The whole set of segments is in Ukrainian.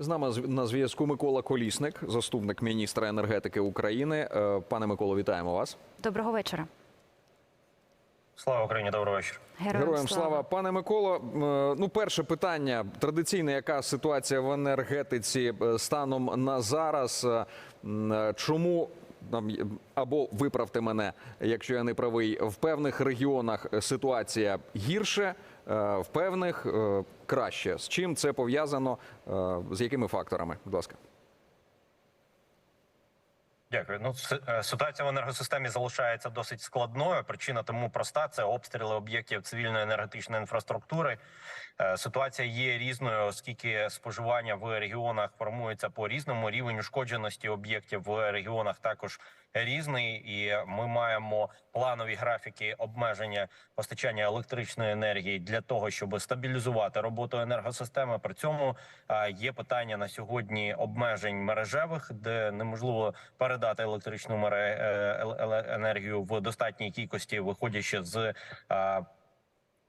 З нами з- на зв'язку Микола Колісник, заступник міністра енергетики України. Е, Пане Миколо, вітаємо вас. Доброго вечора. Слава Україні, доброго вечора. Героям, Героям слава. Пане Миколо, е, ну перше питання традиційне, яка ситуація в енергетиці е, станом на зараз? Чому або виправте мене, якщо я не правий, в певних регіонах ситуація гірше, е, в певних е, краще. З чим це пов'язано? е, З якими факторами? Будь ласка. Дякую. Ну е, ситуація в енергосистемі залишається досить складною. Причина тому проста: це обстріли об'єктів цивільної енергетичної інфраструктури. Е, Ситуація є різною, оскільки споживання в регіонах формується по різному. Рівень ушкодженості об'єктів в регіонах також різний, і ми маємо планові графіки обмеження постачання електричної енергії для того, щоб стабілізувати роботу енергосистеми. При цьому е, є питання на сьогодні обмежень мережевих, де неможливо передати електричну мере- е, енергію в достатній кількості, виходячи з е,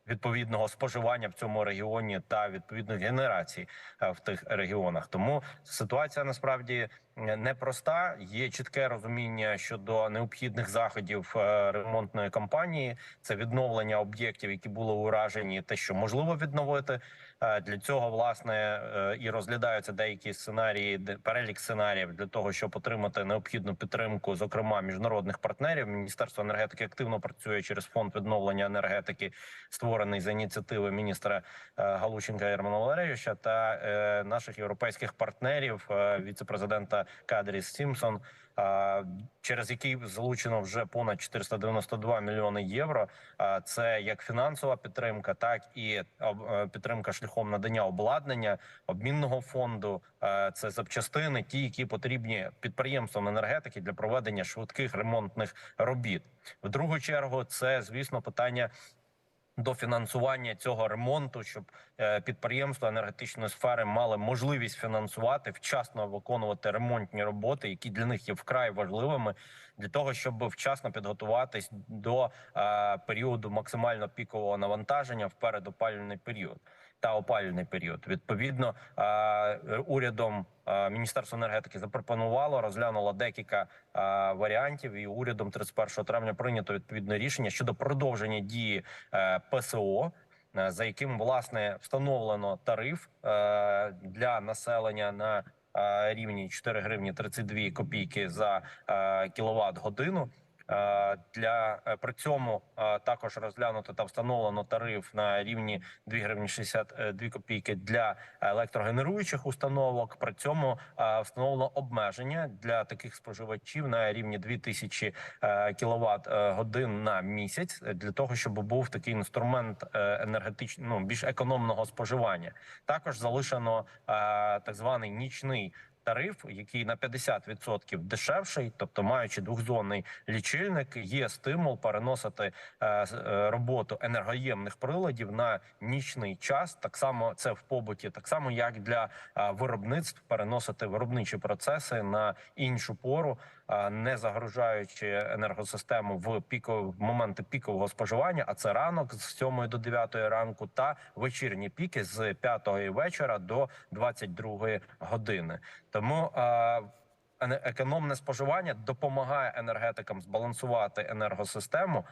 відповідного споживання в цьому регіоні та відповідної генерації е, в тих регіонах. Тому ситуація насправді непроста. Є чітке розуміння щодо необхідних заходів ремонтної кампанії. Це відновлення об'єктів, які були уражені, те, що можливо відновити. Е, Для цього власне е, і розглядаються деякі сценарії, перелік сценаріїв для того, щоб отримати необхідну підтримку, зокрема міжнародних партнерів. Міністерство енергетики активно працює через фонд відновлення енергетики, створений за ініціативи міністра е, Галущенка Єрмана Валерійовича та наших європейських партнерів, віцепрезидента Кадріс Сімпсон. Через який залучено вже понад 492 мільйони євро. Це як фінансова підтримка, так і е, підтримка шляхом надання обладнання, обмінного фонду. Це запчастини, ті, які потрібні підприємствам енергетики для проведення швидких ремонтних робіт. В другу чергу, це звісно питання. До фінансування цього ремонту, щоб підприємства енергетичної сфери мали можливість фінансувати вчасно виконувати ремонтні роботи, які для них є вкрай важливими, для того, щоб вчасно підготуватись до е, періоду максимально пікового навантаження в передопалювальний період та опалювальний період. Відповідно, е, урядом е, Міністерство енергетики запропонувало, розглянуло декілька е, варіантів, і урядом 31 травня прийнято відповідне рішення щодо продовження дії е, ПСО. Е, За яким власне встановлено тариф е, для населення на е, рівні 4 гривні 32 копійки за кіловат годину. Е, Для е, при цьому е, також розглянуто та встановлено тариф на рівні 2 гривні 62 копійки для електрогенеруючих установок. При цьому встановлено обмеження для таких споживачів на рівні 2000 кіловат годин на місяць для того, щоб був такий інструмент енергетичного ну, більш економного споживання. Також залишено так званий нічний. Тариф, який на 50% дешевший, тобто маючи двохзонний лічильник, є стимул переносити е, е, роботу енергоємних приладів на нічний час. Так само це в побуті, так само як для е, виробництв переносити виробничі процеси на іншу пору, не загружаючи енергосистему в пікові моменти пікового споживання. А це ранок з 7 до 9 ранку, та вечірні піки з 5 вечора до 22 години. Тому е, економне споживання допомагає енергетикам збалансувати енергосистему, е,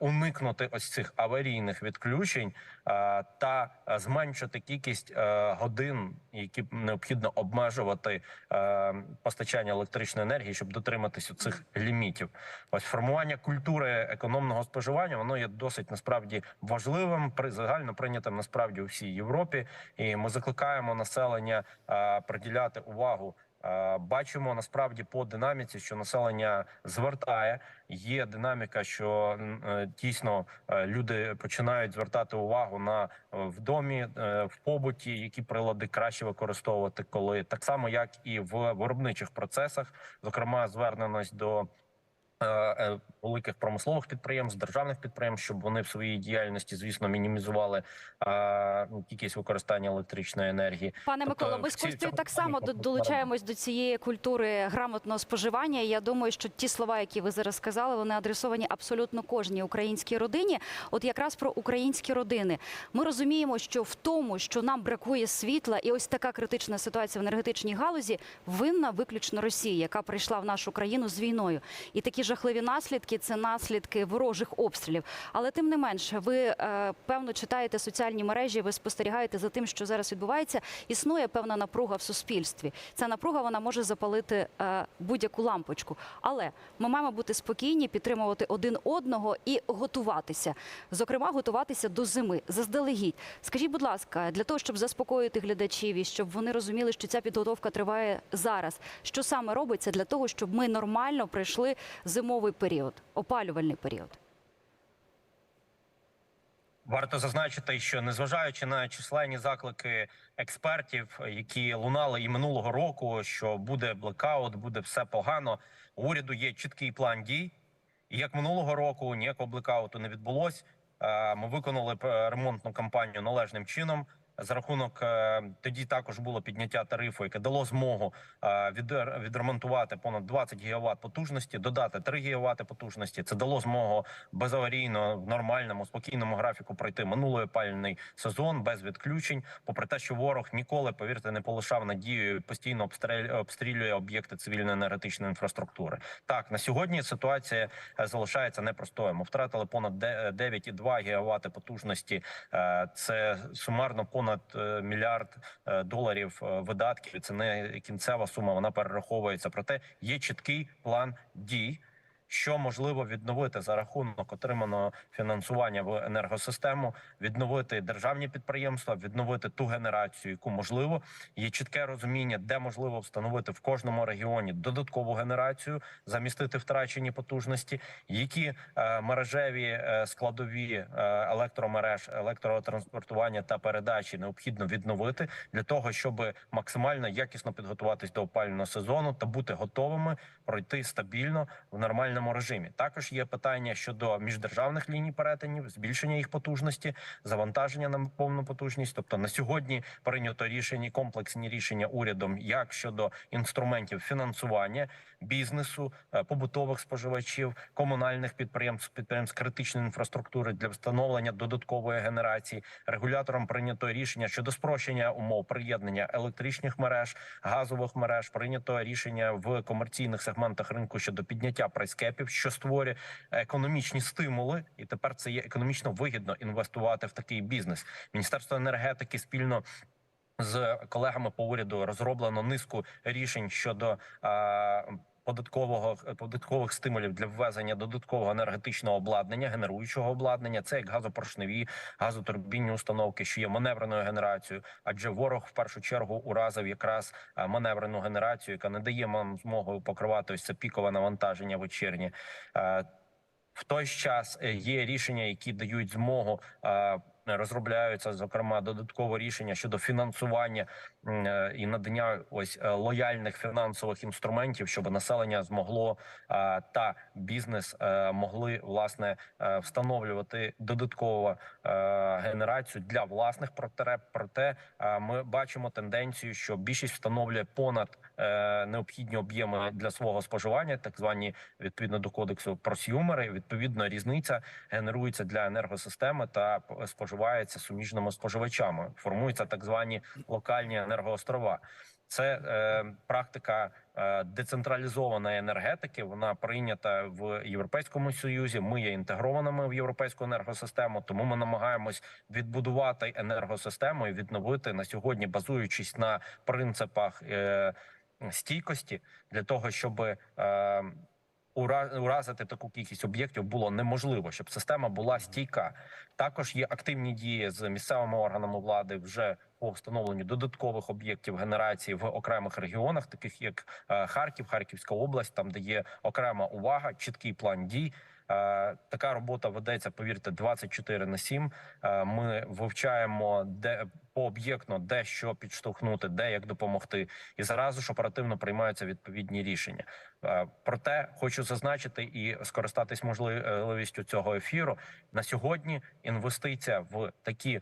уникнути ось цих аварійних відключень е, та е, зменшити кількість е, годин, які необхідно обмежувати е, постачання електричної енергії, щоб дотриматися цих лімітів. Ось формування культури економного споживання воно є досить насправді важливим, при загально прийнятим насправді у всій Європі. І ми закликаємо населення е, приділяти увагу. Бачимо насправді по динаміці, що населення звертає. Є динаміка, що е, дійсно е, люди починають звертати увагу на е, в домі, в побуті, які прилади краще використовувати, коли так само, як і в виробничих процесах, зокрема, зверненість до великих промислових підприємств, державних підприємств, щоб вони в своїй діяльності, звісно, мінімізували е, ну, кількість використання електричної енергії. Тобто Тобто Пане Миколо, ми з в Костю так само долучаємось до цієї культури грамотного споживання. І я думаю, що ті слова, які ви зараз сказали, вони адресовані абсолютно кожній українській родині. От якраз про українські родини. Ми розуміємо, що в тому, що нам бракує світла, і ось така критична ситуація в енергетичній галузі, винна виключно Росія, яка прийшла в нашу країну з війною. І такі жахливі наслідки це наслідки ворожих обстрілів. Але тим не менше, ви е, певно читаєте соціальні мережі, ви спостерігаєте за тим, що зараз відбувається. Існує певна напруга в суспільстві. Ця напруга вона може запалити е, будь-яку лампочку. Але ми маємо бути спокійні, підтримувати один одного і готуватися. Зокрема, готуватися до зими заздалегідь. Скажіть, будь ласка, для того, щоб заспокоїти глядачів і щоб вони розуміли, що ця підготовка триває зараз. Що саме робиться для того, щоб ми нормально пройшли зимовий період, опалювальний період? Варто зазначити, що незважаючи на численні заклики експертів, які лунали і минулого року, що буде блекаут, буде все погано. У уряду є чіткий план дій. І як минулого року ніякого блекауту не відбулось. Е, Ми виконали ремонтну кампанію належним чином. За рахунок е, тоді також було підняття тарифу, яке дало змогу е, відремонтувати понад 20 гігават потужності, додати 3 гігавати потужності. Це дало змогу безаварійно в нормальному спокійному графіку пройти минулий опалювальний сезон без відключень. Попри те, що ворог ніколи, повірте, не полишав надією, постійно обстрілює, об'єкти цивільної енергетичної інфраструктури. Так на сьогодні ситуація е, залишається непростою. Ми втратили понад де- 9,2 гігавати потужності. Це сумарно понад е, мільярд е, доларів е, видатків. Це не кінцева сума. Вона перераховується. Проте є чіткий план дій. Що можливо відновити за рахунок отриманого фінансування в енергосистему, відновити державні підприємства, відновити ту генерацію, яку можливо є чітке розуміння, де можливо встановити в кожному регіоні додаткову генерацію, замістити втрачені потужності, які е, мережеві е, складові е, електромереж, електротранспортування та передачі необхідно відновити для того, щоб максимально якісно підготуватись до опалювального сезону та бути готовими пройти стабільно в нормальному режимі. Також є питання щодо міждержавних ліній перетинів, збільшення їх потужності, завантаження на повну потужність. Тобто на сьогодні прийнято рішення комплексні рішення урядом як щодо інструментів фінансування бізнесу, е, побутових споживачів, комунальних підприємств, підприємств критичної інфраструктури для встановлення додаткової генерації. Регулятором прийнято рішення щодо спрощення умов приєднання електричних мереж, газових мереж. Прийнято рішення в комерційних сегментах ринку щодо підняття прайскепів, що створює економічні стимули, і тепер це є економічно вигідно інвестувати в такий бізнес. Міністерство енергетики спільно. З колегами по уряду розроблено низку рішень щодо а, податкового податкових стимулів для ввезення додаткового енергетичного обладнання, генеруючого обладнання. Це як газопоршневі, газотурбінні установки, що є маневреною генерацією. Адже ворог в першу чергу уразив якраз а, маневрену генерацію, яка не дає нам змогу покривати ось це пікове навантаження вечірнє. Е, В той час е, є рішення, які дають змогу. Е, Розробляються зокрема додаткове рішення щодо фінансування е, і надання ось е, лояльних фінансових інструментів, щоб населення змогло та бізнес могли власне встановлювати додаткову генерацію для власних потреб. Проте ми бачимо тенденцію, що більшість встановлює понад необхідні об'єми для свого споживання, так звані відповідно до кодексу просюмери. Відповідно, різниця генерується для енергосистеми та споживається суміжними споживачами. Формуються так звані локальні енергоострова. Це е, практика е, децентралізованої енергетики. Вона прийнята в Європейському Союзі. Ми є інтегрованими в європейську енергосистему, тому ми намагаємось відбудувати енергосистему і відновити на сьогодні, базуючись на принципах е, стійкості, для того, щоб е, уразити таку кількість об'єктів було неможливо, щоб система була стійка. Також є активні дії з місцевими органами влади вже по встановленню додаткових об'єктів генерації в окремих регіонах, таких як е, Харків, Харківська область, там де є окрема увага, чіткий план дій. Е, Така робота ведеться, повірте, 24 на 7. Е, Ми вивчаємо де пооб'єктно, де що підштовхнути, де як допомогти, і зразу ж оперативно приймаються відповідні рішення. Е, Проте хочу зазначити і скористатись можливістю цього ефіру. На сьогодні інвестиція в такі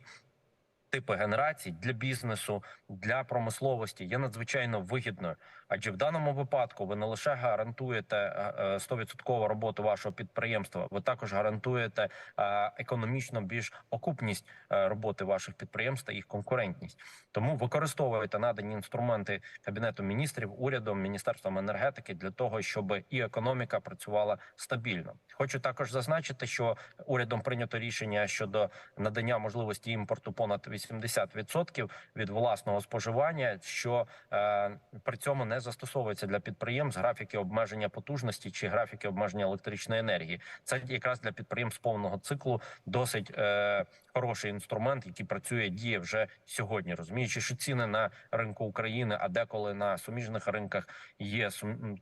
типи генерацій для бізнесу, для промисловості є надзвичайно вигідною. Адже в даному випадку ви не лише гарантуєте е, е, 100% роботу вашого підприємства, ви також гарантуєте е, економічно більш окупність е, роботи ваших підприємств та їх конкурентність. Тому використовуйте надані інструменти кабінету міністрів, урядом, міністерством енергетики для того, щоб і економіка працювала стабільно. Хочу також зазначити, що урядом прийнято рішення щодо надання можливості імпорту понад 80% від власного споживання, що е, при цьому не застосовується для підприємств графіки обмеження потужності чи графіки обмеження електричної енергії. Це якраз для підприємств повного циклу досить е, хороший інструмент, який працює діє вже сьогодні. Розуміючи, що ціни на ринку України, а деколи на суміжних ринках є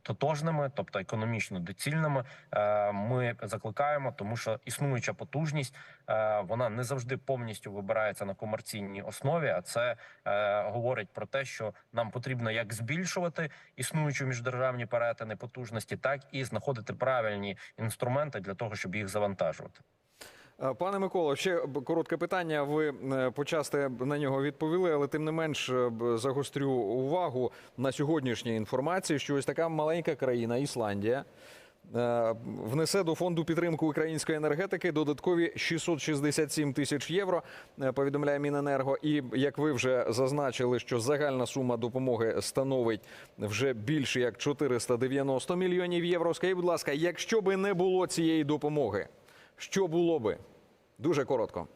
тотожними, тобто економічно доцільними. Е, ми закликаємо, тому що існуюча потужність е, вона не завжди повністю вибирається на комерційній основі. А це е, говорить про те, що нам потрібно як збільшувати існуючі міждержавні перетини потужності, так і знаходити правильні інструменти для того, щоб їх завантажувати. Е, Пане Миколо, ще коротке питання. Ви е, почасти на нього відповіли, але тим не менш е, загострю увагу на сьогоднішній інформації, що ось така маленька країна Ісландія внесе до фонду підтримки української енергетики додаткові 667 тисяч євро. е, Повідомляє Міненерго. І як ви вже зазначили, що загальна сума допомоги становить вже більше як 490 мільйонів євро. Скажіть, будь ласка, якщо би не було цієї допомоги, що було би? Дуже коротко.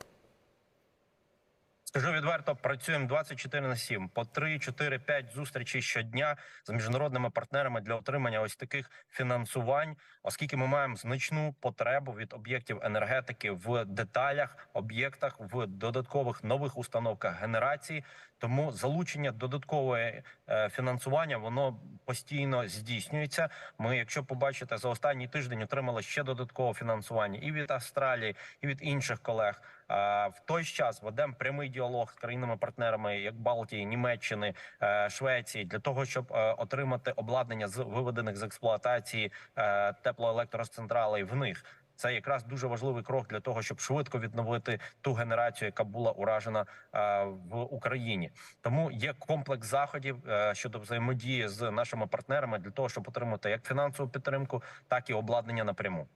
Скажу відверто, працюємо 24 на 7, по 3, 4, 5 зустрічей щодня з міжнародними партнерами для отримання ось таких фінансувань, оскільки ми маємо значну потребу від об'єктів енергетики в деталях, об'єктах, в додаткових нових установках генерації. Тому залучення додаткової е, фінансування воно постійно здійснюється. Ми, якщо побачите, за останній тиждень отримали ще додаткове фінансування і від Австралії, і від інших колег. В той час ведемо прямий діалог з країнами-партнерами, як Балтії, Німеччини, е, Швеції, для того, щоб е, отримати обладнання з виведених з експлуатації теплоелектроцентралей в них. Це якраз дуже важливий крок для того, щоб швидко відновити ту генерацію, яка була уражена в Україні. Тому є комплекс заходів е, щодо взаємодії з нашими партнерами для того, щоб отримати як фінансову підтримку, так і обладнання напряму.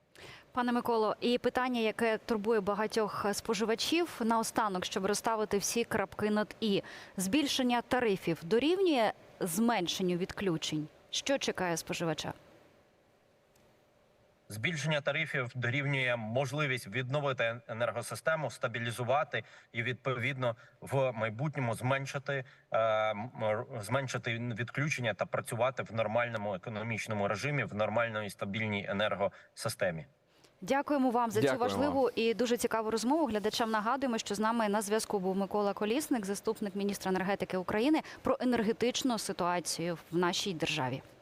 Пане Миколо, і питання, яке турбує багатьох споживачів, наостанок, щоб розставити всі крапки над і збільшення тарифів дорівнює зменшенню відключень. Що чекає споживача? Збільшення тарифів дорівнює можливість відновити енергосистему, стабілізувати і відповідно в майбутньому зменшити, е, зменшити відключення та працювати в нормальному економічному режимі, в нормальній стабільній енергосистемі. Дякуємо вам за цю Дякуємо. важливу і дуже цікаву розмову. Глядачам нагадуємо, що з нами на зв'язку був Микола Колісник, заступник міністра енергетики України, про енергетичну ситуацію в нашій державі.